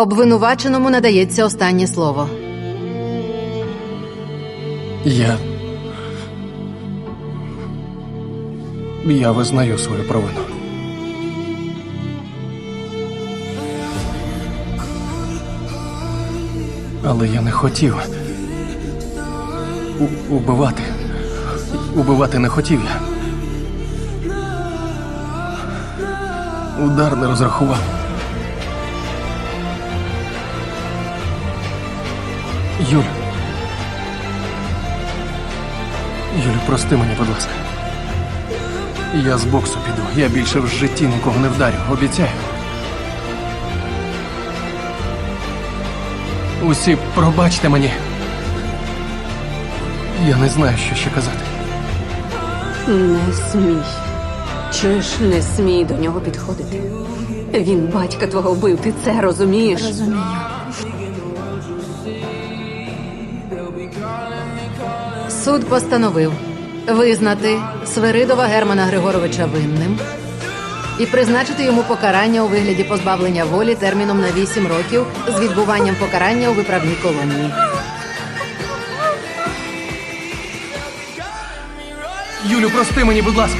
Обвинуваченому надається останнє слово. Я. Я визнаю свою провину. Але я не хотів. У- убивати. Убивати не хотів я. Удар не розрахував. Юль. Юлю, прости мене, будь ласка. Я з боксу піду. Я більше в житті нікого не вдарю, обіцяю. Усі пробачте мені. Я не знаю, що ще казати. Не смій. Чуєш, не смій до нього підходити. Він батька твого вбив, ти це розумієш? Розумію. Суд постановив визнати Свиридова Германа Григоровича винним і призначити йому покарання у вигляді позбавлення волі терміном на 8 років з відбуванням покарання у виправній колонії. Юлю, прости мені, будь ласка.